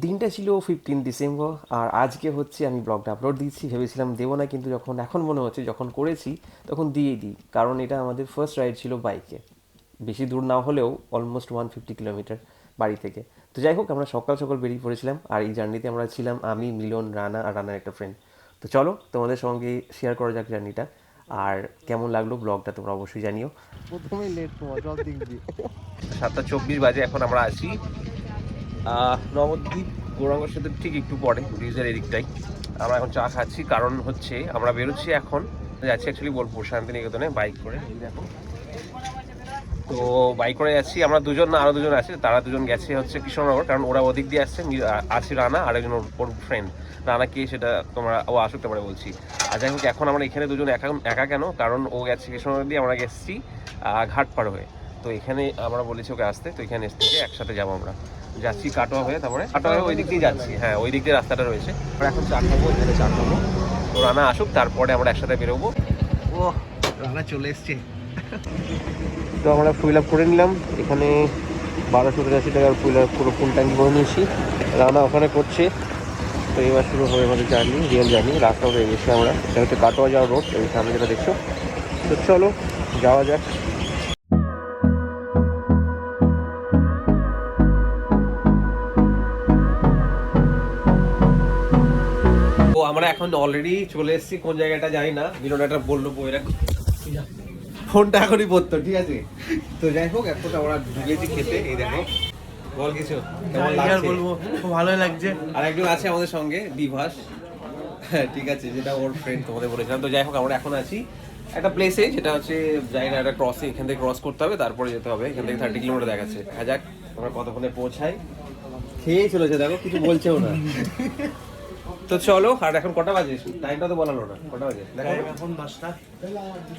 দিনটা ছিল fifteen December আর আজকে হচ্ছে আমি ব্লগটা আপলোড দিচ্ছি। ভেবেছিলাম দেবো না কিন্তু যখন এখন মনে হচ্ছে যখন করেছি তখন দিয়েই দিই। কারণ এটা আমাদের ফার্স্ট রাইড ছিল বাইকে বেশি দূর না হলেও অলমোস্ট ওয়ান ফিফটি কিলোমিটার বাড়ি থেকে। তো যাই হোক আমরা সকাল সকাল বেরিয়ে পড়েছিলাম আর এই জার্নিতে আমরা ছিলাম আমি মিলন রানা আর রানার একটা ফ্রেন্ড তো চলো তোমাদের সঙ্গে শেয়ার করা যাক জার্নিটা আর কেমন লাগল ব্লগটা তোমরা অবশ্যই জানিও। প্রথমেই লেট তোমার দিয়ে সাতটা চব্বিশ বাজে এখন আমরা আছি নবদ্বীপ গৌরাঙ্গ সেতু ঠিক একটু পরে, ব্রিজের এদিকটাই। আমরা এখন চা খাচ্ছি, কারণ হচ্ছে আমরা বেরোচ্ছি এখন, যাচ্ছি অ্যাকচুয়ালি বোলপুর, শান্তিনিকেতনে বাইক করে দেখো। তো বাইক করে যাচ্ছি, আমরা দুজন না আরও দুজন আছে, তারা দুজন গেছে হচ্ছে কৃষ্ণনগর কারণ ওরা ওদিক দিয়ে আসছে আছে রানা, আর একজন ওর- ফ্রেন্ড রানা কে সেটা তোমরা ও আসুক তোমরা বলছি। আর যাই হোক, এখন আমরা এখানে দুজন একা একা কেন? কারণ ও গেছে কৃষ্ণনগর দিয়ে, আমরা গেছি ঘাট পার হয়ে। তো এখানে আমরা বলেছি ওকে আসতে তো এখানে এসে থেকে একসাথে যাব আমরা। যাচ্ছি কাটোয়া হয়ে তারপরে কাটোয়া হয়ে ওই দিক দিয়ে যাচ্ছি। হ্যাঁ ওই দিক দিয়ে রাস্তাটা রয়েছে। আমরা এখন চা খাব এখানে চা খাব। তো রানা আসুক তারপরে আমরা একসাথে বেরোবো। ও রানা চলে এসছে। তো আমরা ফুল আপ করে নিলাম। এখানে বারোশো তিরাশি টাকার ফুল আপ পুরো ফুল ট্যাঙ্কি করে নিয়েছি। রানা ওখানে করছে। তো এবার শুরু হবে আমাদের জার্নি রিয়েল জার্নি। রাস্তা হয়ে গেছি আমরা। এটা হচ্ছে কাটোয়া যাওয়ার রোড এই সামনে যেটা দেখছ। তো চলো যাওয়া যাক। আমরা এখন অলরেডি চলে এসেছি কোন জায়গাটা জানি না। মিলন একটা বলল বই বইরা ফোনটা এখনই পড়তো ঠিক আছে? তো যাই হোক এখন আমরা ঢুকেছি খেতে এই দেখো। বল কিছু? কেমন আর লাগছে? বলব? খুব ভালোই লাগছে। আর একজন আছে আমাদের সঙ্গে বিভাস হ্যাঁ ঠিক আছে যেটা ওর ফ্রেন্ড তোমাদের বলেছিলাম। তো যাই হোক আমরা এখন আছি একটা প্লেসে যেটা হচ্ছে যাই না একটা ক্রসে এখান থেকে ক্রস করতে হবে তারপরে যেতে হবে। এখান থেকে থার্টি কিলোমিটার দেখাচ্ছে। দেখা যাক আমরা কতক্ষণে পৌঁছাই। খেয়েই চলেছে দেখো কিছু বলছেও না। তো চলো আর এখন কটা বাজে? টাইমটা তো বলালো না কটা বাজে? দেখো এখন দশটা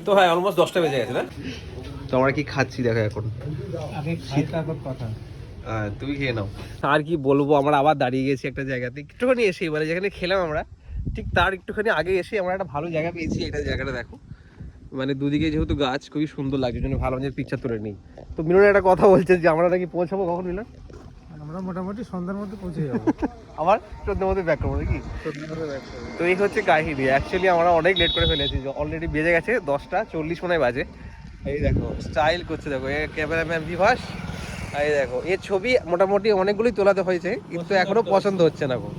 তো হ্যাঁ অলমোস্ট দশটা বেজে গেছে না? তো আমরা কি খাচ্ছি দেখো এখন। আগে খাই তারপর কথা। তুমি খেয়ে নাও। আর কি বলব আমরা আবার দাঁড়িয়ে গেছি একটা জায়গাতে। একটুখানি এসে এবারে যেখানে খেলাম আমরা ঠিক তার একটুখানি আগে এসে আমরা একটা ভালো জায়গা পেয়েছি এটা জায়গাটা দেখো। মানে দুদিকে যেহেতু গাছ খুবই সুন্দর লাগছে জন্য ভালো আমাদের পিকচার তুলে নিই। তো মিলন একটা কথা বলছে যে আমরা নাকি পৌঁছাবো কখন মিলন? আমরা মোটামুটি সন্ধ্যার মধ্যে পৌঁছে যাব। আবার চোদ্দের মধ্যে ব্যাক করব নাকি? তো এই হচ্ছে কাহিনী। অ্যাকচুয়ালি আমরা অনেক লেট করে ফেলেছি অলরেডি বেজে গেছে দশটা চল্লিশ মনে বাজে। এই দেখো স্টাইল করছে দেখো এ ক্যামেরাম্যান বিভাস এই দেখো এর ছবি মোটামুটি অনেকগুলোই তোলাতে হয়েছে কিন্তু এখনও পছন্দ হচ্ছে না গো।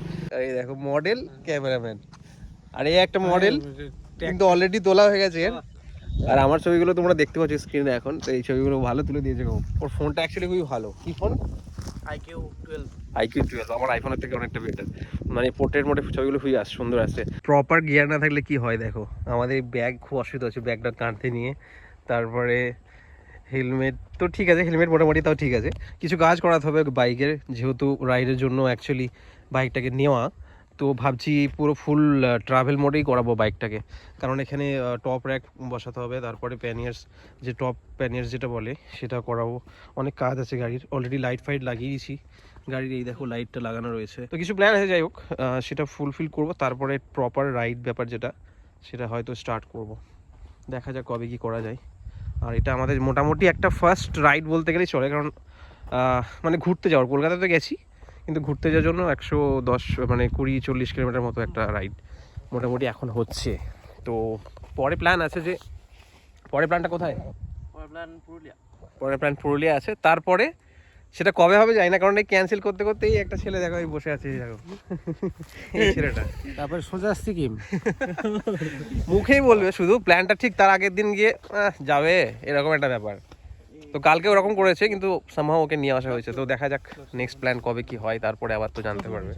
এই দেখো মডেল ক্যামেরাম্যান আর এই একটা মডেল কিন্তু অলরেডি তোলা হয়ে গেছে আর আমার ছবিগুলো তোমরা দেখতে পাচ্ছ স্ক্রিনে এখন তো এই ছবিগুলো ভালো তুলে দিয়েছে ওর ফোনটা অ্যাকচুয়ালি খুবই ভালো। কি phone iQOO twelve iQOO twelve আমার আইফোনের থেকে অনেকটা বেটার মানে পোর্ট্রেট মোটে ছবিগুলো খুবই আস সুন্দর আসছে প্রপার গিয়ার না থাকলে কি হয় দেখো? আমাদের ব্যাগ খুব অসুবিধা হচ্ছে ব্যাগটা কাঁধতে নিয়ে। তারপরে হেলমেট তো ঠিক আছে হেলমেট মোটামুটি তাও ঠিক আছে। কিছু কাজ করাতে হবে বাইকের যেহেতু রাইডের জন্য অ্যাকচুয়ালি বাইকটাকে নেওয়া। তো ভাবছি পুরো ফুল ট্রাভেল মোডেই করাবো বাইকটাকে কারণ এখানে টপ র্যাক বসাতে হবে, তারপরে প্যানিয়ার্স যে টপ প্যানিয়ার্স যেটা বলে, সেটা করাবো। অনেক কাজ আছে গাড়ির। অলরেডি লাইট ফাইট লাগিয়ে দিয়েছি গাড়ির এই দেখো লাইটটা লাগানো রয়েছে। তো কিছু প্ল্যান আছে যাই হোক সেটা ফুলফিল করব। তারপরে প্রপার রাইড ব্যাপার যেটা, সেটা হয়তো স্টার্ট করব। দেখা যাক কবে কি করা যায়। আর এটা আমাদের মোটামুটি একটা ফার্স্ট রাইড বলতে গেলেই চলে। কারণ মানে ঘুরতে যাওয়ার। কলকাতাতে গেছি। কিন্তু ঘুরতে যাওয়ার জন্য একশো দশ মানে কুড়ি চল্লিশ কিলোমিটার মতো একটা রাইড মোটামুটি এখন হচ্ছে। তো পরে প্ল্যান আছে যে পরে প্ল্যানটা কোথায়? প্ল্যান পুরুলিয়া। পরের প্ল্যান পুরুলিয়া আছে। তারপরে সেটা কবে হবে জানি না কারণ এই ক্যান্সেল করতে করতেই একটা ছেলে দেখো বসে আছে এই দেখো। এই ছেলেটা। তারপরে সোজা সিকিম মুখেই বলবে শুধু প্ল্যানটা ঠিক তার আগের দিন গিয়ে যাবে এরকম একটা ব্যাপার। তো কালকে ওরকম করেছে, কিন্তু সামহাও ওকে নিয়ে আসা হয়েছে। তো দেখা যাক নেক্সট প্ল্যান কবে কি হয়, তারপরে আবার তো জানতে পারবে।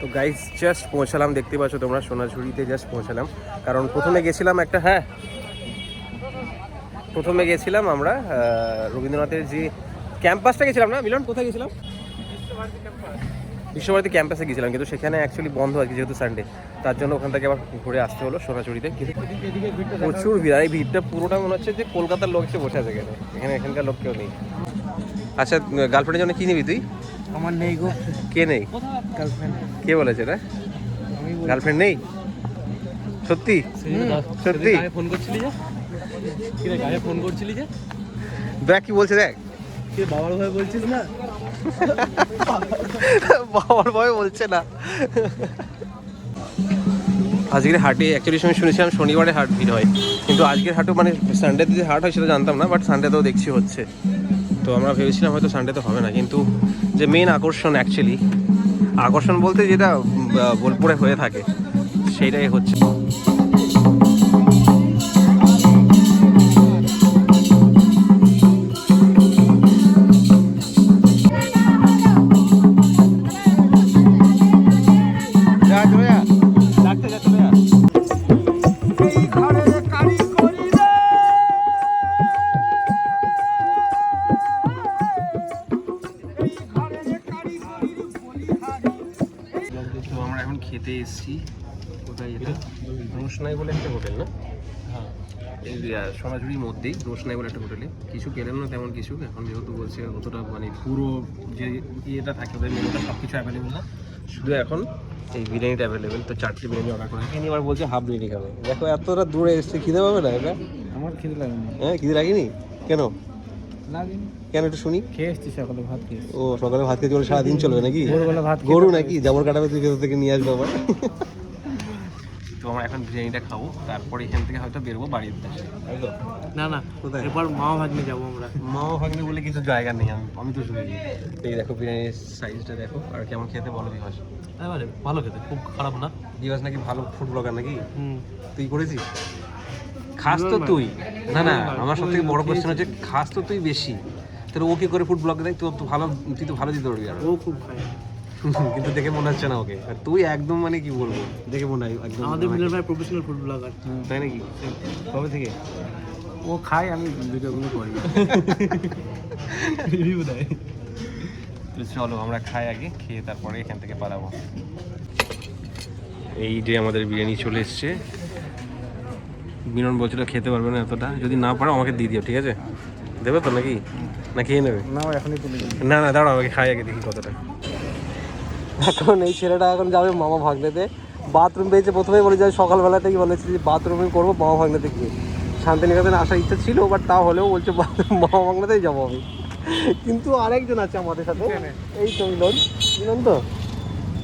তো গাইস জাস্ট পৌঁছালাম, দেখতে পাচ্ছ তোমরা, সোনাঝুরিতে জাস্ট পৌঁছালাম। কারণ প্রথমে গেছিলাম একটা হ্যাঁ প্রথমে গেছিলাম আমরা রবীন্দ্রনাথের যে ক্যাম্পাসটা গেছিলাম না? মিলন, কোথায় গেছিলাম? বিশ্বভারতী ক্যাম্পাসে গেছিলাম কিন্তু সেখানে অ্যাকচুয়ালি বন্ধ আছে যেহেতু সানডে তার জন্য ওখান থেকে আবার ঘুরে আসতে হলো সোনাচুরিতে। কিন্তু প্রচুর ভিড় আর এই ভিড়টা পুরোটা মনে হচ্ছে যে কলকাতার লোক এসে বসে আছে এখানে। এখানে এখানকার লোক কেউ নেই। আচ্ছা গার্লফ্রেন্ডের জন্য কি নিবি তুই? আমার নেই গো। কে নেই? গার্লফ্রেন্ড কে বলেছে আমি গার্লফ্রেন্ড নেই? সত্যি? সত্যি? ফোন করছিলি যে? কিরে গায়ে ফোন করছিলি যে? দেখ কি বলছে দেখ। কে বাবার ভাই বলছিস না? বাবার ভয় বলছে না। আজকের হাটে অ্যাকচুয়ালি সময় শুনেছিলাম শনিবারে হাট ভিড় হয়। কিন্তু আজকের হাটও মানে সানডেতে যে হাট হয় সেটা জানতাম না বাট সানডেতেও দেখছি হচ্ছে। তো আমরা ভেবেছিলাম হয়তো সানডেতে হবে না, কিন্তু যে মেন আকর্ষণ অ্যাকচুয়ালি আকর্ষণ বলতে যেটা বোলপুরে হয়ে থাকে, সেইটাই হচ্ছে। রোশনাই বলে একটা হোটেল না? এই আহ, সোনাঝুরির মধ্যেই রোশনাই বলে একটা হোটেলে। কিছু পেলেন না তেমন কিছু? এখন যেহেতু বলছে অতটা মানে পুরো যে ইয়েটা থাকে ওদের মেনুটা সব কিছু অ্যাভেলেবেল না। শুধু এখন এই বিরিয়ানিটা অ্যাভেলেবেল তো চারটে বিরিয়ানি অর্ডার করা এখানে আবার বলছে হাফ বিরিয়ানি খাবে। দেখো এতটা দূরে এসছে খিদে পাবে না এটা? আমার খেতে লাগেনি। হ্যাঁ খিদে লাগেনি? কেন? লাগেনি। কেন একটু শুনি। খেয়ে এসছি সকালে ভাত খেয়ে ও সকালে ভাত চলে সারাদিন চলবে নাকি? ভোরবেলা ভাত খেয়ে গরু নাকি? জাবর কাটাবে তুই ভেতর থেকে নিয়ে আসব আবার? তো আমরা এখন বিরিয়ানিটা খাব তারপরে এখান থেকে হয়তো বেরোবো বাড়ির উদ্দেশ্যে। তাই তো না না কোথায়? এরপর মা ভাগ্নে যাব আমরা। মামা ভাগ্নে বলে কিছু জায়গা নেই আমি আমি তো শুনেছি। এই দেখো বিরিয়ানির সাইজটা দেখো আর কেমন খেতে বলো দিবাস। এবারে ভালো খেতে খুব খারাপ না? দিবাস নাকি ভালো ফুড ব্লগার নাকি? হুম। তুই করেছিস? খাস তো তুই। না না আমার সব থেকে বড় কোশ্চেন হচ্ছে খাস তো তুই বেশি। তাহলে ও কি করে ফুড ব্লগ দেয়? তুই তো ভালো তুই তো ভালো দিতে পারবি আর। ও খুব খায়। কিন্তু দেখে মনে হচ্ছে না ওকে। আর তুই একদম মানে কি বলব? দেখে মনে হয় একদম আমাদের মিলন ভাই প্রফেশনাল ফুড ব্লগার তাই নাকি? কবে থেকে? ও খায় আমি ভিডিওগুলো করি। রিভিউ দেয়। তো চলো আমরা খাই আগে খেয়ে তারপরে এখান থেকে পালাবো। এই যে আমাদের বিরিয়ানি চলে এসছে। বিনন বলছিল খেতে পারবে না এতটা। যদি না পারো আমাকে দিয়ে দিও ঠিক আছে? দেবে তো নাকি? না খেয়ে নেবে? না এখনই না না দাঁড়াও আমাকে খাই আগে দেখি কতটা। এখন এই ছেলেটা এখন যাবে মামা ভাগনেতে। বাথরুম পেয়েছে প্রথমেই বলে যায় সকালবেলা থেকে বলেছে যে বাথরুমে করব মামা ভাগ্নেতে গিয়ে। শান্তিনিকেতনে আসার ইচ্ছা ছিল বাট তাও হলেও বলছে মামা ভাগ্নেতেই যাব আমি। কিন্তু আরেকজন আছে আমাদের সাথে। এই তো মিলন। মিলন তো?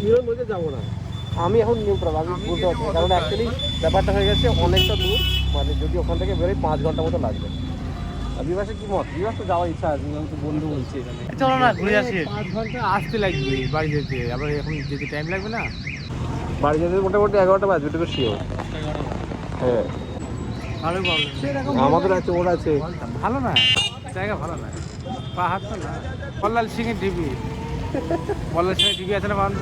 মিলন বলছে যাব না। আমি এখন নিউট্রাল আমি বলতে পারছি কারণ অ্যাকচুয়ালি ব্যাপারটা হয়ে গেছে অনেকটা দূর। মানে যদি ওখান থেকে বেরোই পাঁচ ঘণ্টা মতো লাগবে। আর বিবাসে কি মত? বিবাস তো যাওয়ার ইচ্ছা আছে আমি তো বন্ধু বলছি এখানে। চলো না ঘুরে আসি। পাঁচ ঘণ্টা আসতে লাগবে বাড়ি যেতে আবার এখন যেতে টাইম লাগবে না? বাড়ি যেতে মোটামুটি এগারোটা বাজবে এটা শিওর হ্যাঁ। আমাদের আছে ওর আছে। ভালো না? জায়গা ভালো না। পাহাড় তো না। পল্লাল সিং এর ডিবি। পল্লাল সিং এর ডিবি আছে না মানুষ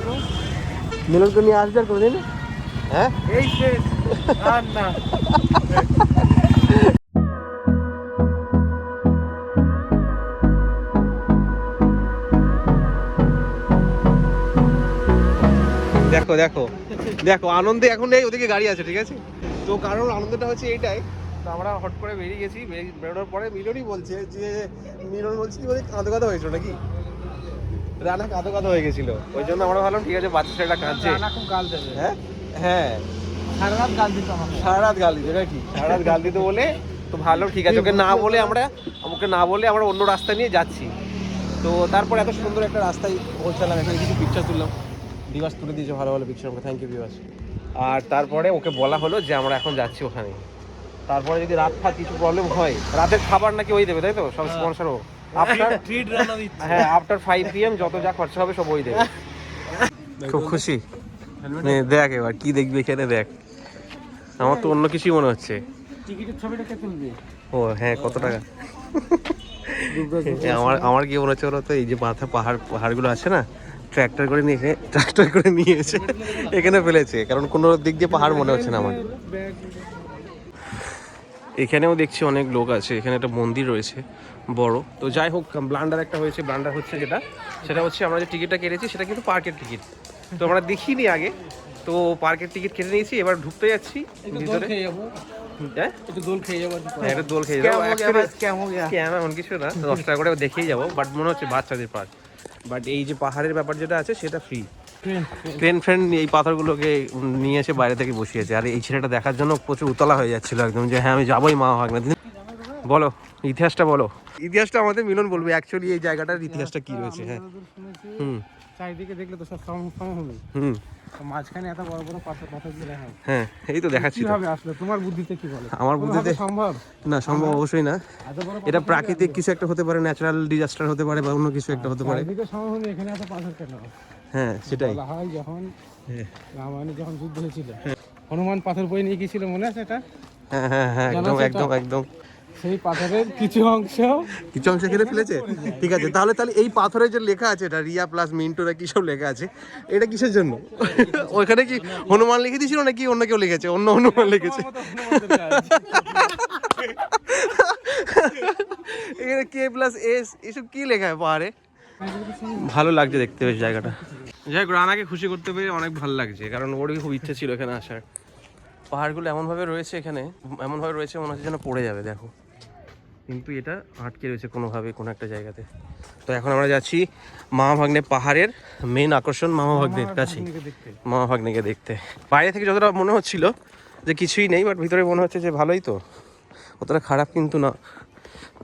মিলনকে নিয়ে আসবে আর কোনোদিন? হ্যাঁ? এই শেষ আর না। দেখো দেখো। দেখো আনন্দে এখন নেই ওদিকে গাড়ি আছে ঠিক আছে? তো কারণ আনন্দটা হচ্ছে এইটাই। তো আমরা হট করে বেরিয়ে গেছি বেরোনোর পরে মিলনই বলছে যে মিলন বলছে কি বলে কাঁদো কাঁদো হয়েছিল নাকি? রানা কাঁদো কাঁদো হয়ে গেছিল। ওই জন্য আমরা ভাবলাম ঠিক আছে বাচ্চা ছেলেটা কাঁদছে। রানা খুব গাল দেবে হ্যাঁ? হ্যাঁ। সারা রাত গাল দিত আমাকে। সারা রাত গাল দিতে নাকি? সারা রাত গাল দিতে বলে তো ভালো ঠিক আছে। ওকে না বলে আমরা আমাকে না বলে আমরা অন্য রাস্তা নিয়ে যাচ্ছি। তো তারপর এত সুন্দর একটা রাস্তায় পৌঁছালাম এখানে কিছু পিকচার তুললাম। দিবাস তুলে দিয়েছে ভালো ভালো পিকচার আমাকে। থ্যাংক ইউ দিবাস আর তারপরে ওকে বলা হলো যে আমরা এখন যাচ্ছি ওখানে। তারপরে যদি রাত ফাত কিছু প্রবলেম হয় রাতের খাবার নাকি ওই দেবে তাই তো? সব স্পন্সর হোক আপনার ট্রিট রানা দিচ্ছে হ্যাঁ আফটার ফাইভ পিএম যত যা খরচা হবে সব ওই দেবে। খুব খুশি। নে, দেখ এবার কি দেখবি এখানে দেখ। আমার তো অন্য কিছুই মনে হচ্ছে। টিকিটের ছবিটা কে তুলবে? ও হ্যাঁ কত টাকা? আমার আমার কি মনে হচ্ছে বলতো এই যে মাথা পাহাড় পাহাড়গুলো আছে না? ট্র্যাক্টর করে নিয়ে ট্র্যাক্টর করে নিয়ে এসে এখানে ফেলেছে কারণ কোনো দিক দিয়ে পাহাড় মনে হচ্ছে না আমার। এখানেও দেখছি অনেক লোক আছে এখানে একটা মন্দির রয়েছে বড়। তো যাই হোক ব্লান্ডার একটা হয়েছে ব্লান্ডার হচ্ছে যেটা সেটা হচ্ছে আমরা যে টিকিটটা কেটেছি সেটা কিন্তু পার্কের টিকিট। তো আমরা দেখিনি আগে তো পার্কের টিকিট কেটে নিয়েছি এবার ঢুকতে যাচ্ছি ভিতরে। খেয়ে যাব। হ্যাঁ? একটু দোল খেয়ে যাব হ্যাঁ, একটা দোল খেয়ে যাব। স্ক্যাম গেছে স্ক্যাম এমন কিছু না দশ টাকা করে দেখেই যাব বাট মনে হচ্ছে বাচ্চাদের পার্ক। বাট এই যে পাহাড়ের ব্যাপার যেটা আছে সেটা ফ্রি ট্রেন ফ্রেন্ড এই পাথরগুলোকে নিয়ে এসে বাইরে থেকে বসিয়েছে। আর এই ছেলেটা দেখার জন্য প্রচুর উতলা হয়ে যাচ্ছিল একদম যে হ্যাঁ আমি যাবোই মা ভাগনা বলো ইতিহাসটা বলো। ইতিহাসটা আমাদের মিলন বলবে। অ্যাকচুয়ালি এই জায়গাটার ইতিহাসটা কি রয়েছে? হ্যাঁ। হুম। চারিদিকে দেখলে তো সব সম- হবে হুম। মাঝখানে এত বড় বড় পাথর পাথর দিয়ে দেখা হ্যাঁ এই তো দেখাচ্ছি। কীভাবে আসলে? তোমার বুদ্ধিতে কি বলে? আমার বুদ্ধিতে- সম্ভব? না সম্ভব অবশ্যই না। এটা প্রাকৃতিক কিছু একটা হতে পারে ন্যাচারাল ডিজাস্টার হতে পারে বা অন্য কিছু একটা হতে পারে। চারিদিকে সমভূমি এখানে এত পাথর কেন? হ্যাঁ সেটাই। বলা হয় যখন হ্যাঁ। রামায়ণে যখন যুদ্ধ হয়েছিল হনুমান পাথর বই নিয়ে গিয়েছিল মনে আছে এটা? হ্যাঁ হ্যাঁ হ্যাঁ একদম একদম একদম। সেই পাথরের কিছু অংশ। কিছু অংশ খেলে ফেলেছে? ঠিক আছে তাহলে তাহলে এই পাথরে যে লেখা আছে এটা রিয়া প্লাস মিন্টোরা কি সব লেখা আছে এটা কিসের জন্য? ওইখানে কি হনুমান লিখে দিয়েছিল নাকি অন্য কেউ লিখেছে? অন্য হনুমান লিখেছে। এখানে কে প্লাস এস এসব কি লেখা হয়? পাহাড়ে ভালো লাগছে দেখতে বেশ জায়গাটা। যাই হোক রানাকে খুশি করতে পেরে অনেক ভালো লাগছে কারণ ওরই খুব ইচ্ছে ছিল এখানে আসার। পাহাড়গুলো এমনভাবে রয়েছে এখানে এমনভাবে রয়েছে মনে হচ্ছে যেন পড়ে যাবে দেখো। কিন্তু এটা আটকে রয়েছে কোনোভাবে কোনো একটা জায়গাতে। তো এখন আমরা যাচ্ছি মামা ভাগ্নে পাহাড়ের মেন আকর্ষণ মামা ভাগ্নের কাছে মামা ভাগ্নেকে দেখতে। বাইরে থেকে যতটা মনে হচ্ছিল যে কিছুই নেই বাট ভিতরে মনে হচ্ছে যে ভালোই তো। অতটা খারাপ কিন্তু না।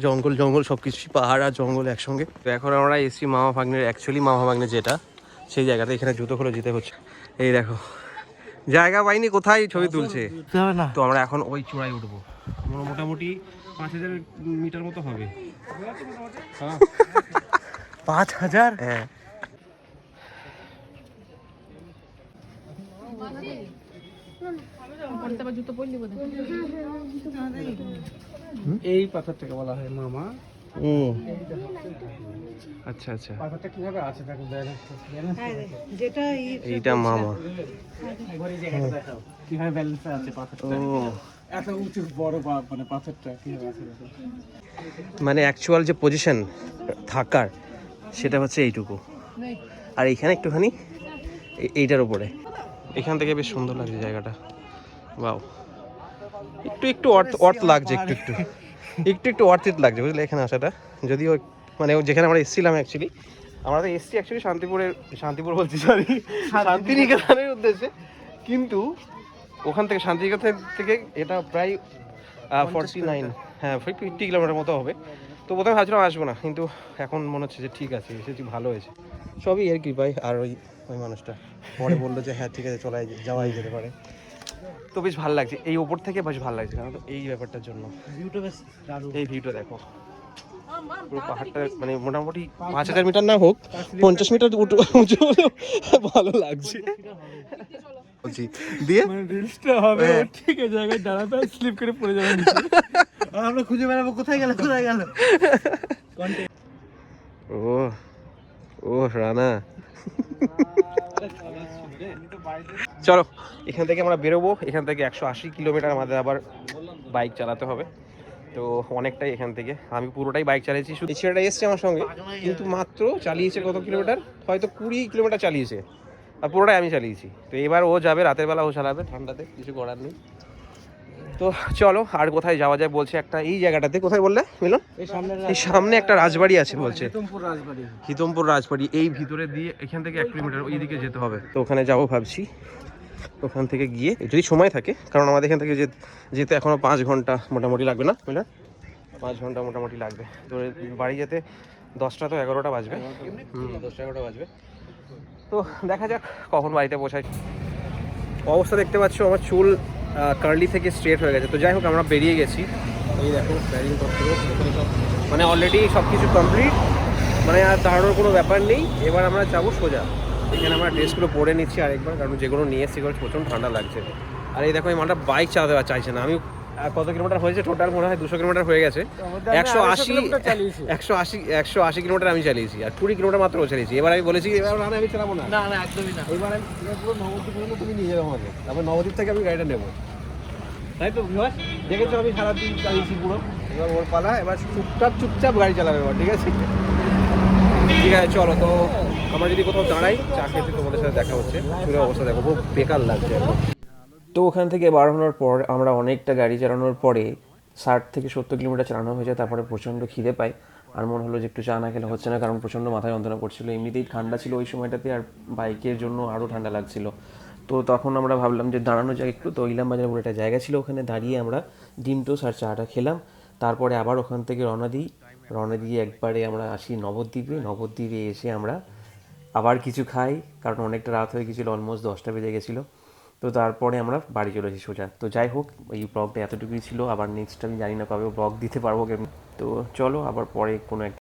জঙ্গল জঙ্গল সব কিছুই পাহাড় আর জঙ্গল একসঙ্গে। তো এখন আমরা এসছি মামা ভাগ্নের অ্যাকচুয়ালি মামা ভাগ্নে যেটা সেই জায়গাতে এখানে জুতো খুলে যেতে হচ্ছে। এই দেখো জায়গা পাইনি কোথায় ছবি তুলছে? না। তো আমরা এখন ওই চূড়ায় উঠবো। আমরা মোটামুটি পাঁচ হাজার মিটার মতো হবে। পাঁচ হাজার? হ্যাঁ। এই পাথরটাকে বলা হয় মামা। ও। আচ্ছা আচ্ছা। কীভাবে আছে দেখো এইটা মামা। কীভাবে ব্যালেন্স আছে পাথরটা। ও। এত উঁচু বড় মানে পাথরটা কীভাবে আছে মানে অ্যাকচুয়াল যে পজিশন থাকার সেটা হচ্ছে এইটুকু। আর এইখানে একটুখানি এইটার উপরে। এখান থেকে বেশ সুন্দর লাগছে জায়গাটা। বাও একটু একটু অর্থ অর্থ লাগছে একটু একটু। একটু একটু অর্থিত লাগছে বুঝলে এখানে আসাটা। যদিও মানে যেখানে আমরা এসেছিলাম অ্যাকচুয়ালি আমরা তো এসছি অ্যাকচুয়ালি শান্তিপুরের শান্তিপুর বলছি সরি শান্তিনিকেতনের উদ্দেশ্যে। কিন্তু ওখান থেকে শান্তিনিকেতন থেকে এটা প্রায় ফর্টি নাইন হ্যাঁ ফিফটি কিলোমিটার মতো হবে। তো প্রথমে ভাবছিলাম আসব না কিন্তু এখন মনে হচ্ছে যে ঠিক আছে এসেছি ভালো হয়েছে। সবই এর কি ভাই আর ওই ওই মানুষটা। পরে বলল যে হ্যাঁ ঠিক আছে চলাই যাওয়াই যেতে পারে। তো বেশ ভালো লাগছে। এই ওপর থেকে বেশ ভালো লাগছে কারণ তো এই ব্যাপারটার জন্য। ভিউটা এই ভিউটা দেখো। পুরো পাহাড়টা মানে মোটামুটি পাঁচ হাজার মিটার না হোক পঞ্চাশ মিটার উঁচু উঁচু হলেও ভালো লাগছে। বলছি দিয়ে? মানে রিলসটা হবে হ্যাঁ। ঠিক আছে জায়গায় দাঁড়াবে স্লিপ করে পড়ে যাবে আর আমরা খুঁজে বেড়াবো কোথায় গেল কোথায় গেল? ও ও রানা। চলো, এখান থেকে আমরা বেরোবো। এখান থেকে একশো আশি কিলোমিটার আমাদের আবার বাইক চালাতে হবে। তো অনেকটাই এখান থেকে। আমি পুরোটাই বাইক চালিয়েছি। শুধু ছেলেটা এসছে আমার সঙ্গে, কিন্তু মাত্র চালিয়েছে কত কিলোমিটার? হয়তো কুড়ি কিলোমিটার চালিয়েছে। আর পুরোটাই আমি চালিয়েছি। তো এবার ও যাবে, রাতের বেলা ও চালাবে ঠান্ডাতে, কিছু করার নেই। তো চলো আর কোথায় যাওয়া যায় বলছে একটা এই জায়গাটাতে কোথায় বললে মিলন? এই সামনে এই সামনে একটা রাজবাড়ি আছে বলছে। হিতমপুর রাজবাড়ি। এই ভিতরে দিয়ে এখান থেকে এক কিলোমিটার ওই দিকে যেতে হবে। তো ওখানে যাব ভাবছি। ওখান থেকে গিয়ে যদি সময় থাকে কারণ আমাদের এখান থেকে যেতে এখনও পাঁচ ঘণ্টা মোটামুটি লাগবে না মিলন? পাঁচ ঘণ্টা মোটামুটি লাগবে। তো বাড়ি যেতে দশটা তো এগারোটা বাজবে। দশটা এগারোটা বাজবে। তো দেখা যাক কখন বাড়িতে পৌঁছাই। অবস্থা দেখতে পাচ্ছ আমার চুল কার্লি থেকে স্ট্রেট হয়ে গেছে। তো যাই হোক, আমরা বেরিয়ে গেছি। এই দেখো মানে অলরেডি সব কিছু কমপ্লিট মানে আর দাঁড়ানোর কোনো ব্যাপার নেই। এবার আমরা যাব সোজা। এখানে আমরা ড্রেসগুলো পরে নিচ্ছি আরেকবার, কারণ যেগুলো নিয়ে এসেছি প্রচণ্ড ঠান্ডা লাগছে। আর এই দেখো, এই মালটা বাইক চালাতে চাইছে না। আমি কত কিলোমিটার হয়েছে? টোটাল মনে হয় দুশো কিলোমিটার হয়ে গেছে। একশো আশি একশো আশি একশো আশি কিলোমিটার আমি চালিয়েছি। আর কুড়ি কিলোমিটার মাত্র চালিয়েছি। এবার আমি বলেছি এবার না আমি চালাবো না। না না একদমই না। এবার আমি পুরো নবদ্বীপ পর্যন্ত তুমি নিয়ে যাব আমাকে। তারপর নবদ্বীপ থেকে আমি গাড়িটা নেব। তাই তো বিভাস দেখেছ আমি সারাদিন চালিয়েছি পুরো। এবার ওর পালা এবার চুপচাপ চুপচাপ গাড়ি চালাবে এবার ঠিক আছে? ঠিক আছে চলো তো আমরা যদি কোথাও দাঁড়াই চা খেতে তোমাদের সাথে দেখা হচ্ছে। চুলের অবস্থা দেখো খুব বেকার লাগছে এখন। তো ওখান থেকে বার হওয়ার পর আমরা অনেকটা গাড়ি চালানোর পরে ষাট থেকে সত্তর কিলোমিটার চালানো হয়েছে, তারপরে প্রচণ্ড খিদে পাই আর মনে হলো যে একটু চা না খেলে হচ্ছে না, কারণ প্রচণ্ড মাথায় যন্ত্রণা করছিল। এমনিতেই ঠান্ডা ছিল ওই সময়টাতে আর বাইকের জন্য আরও ঠান্ডা লাগছিল। তো তখন আমরা ভাবলাম যে দাঁড়ানো যাক একটু, তো ইলাম বাজার বলে একটা জায়গা ছিল ওখানে, দাঁড়িয়ে আমরা ডিম টোস্ট আর চাটা খেলাম। তারপরে আবার ওখান থেকে রওনা দিই। রওনা দিয়ে একবারে আমরা আসি নবদ্বীপে। নবদ্বীপে এসে আমরা আবার কিছু খাই, কারণ অনেকটা রাত হয়ে গেছিল অলমোস্ট দশটা বেজে গেছিল। তো তারপরে আমরা বাড়ি চলে এসেছি সোজা। তো যাই হোক, এই ব্লগটা এতটুকুই ছিল। আবার নেক্সট আমি জানি না কবে ব্লগ দিতে পারব কেমন। তো চলো, আবার পরে কোনো একটা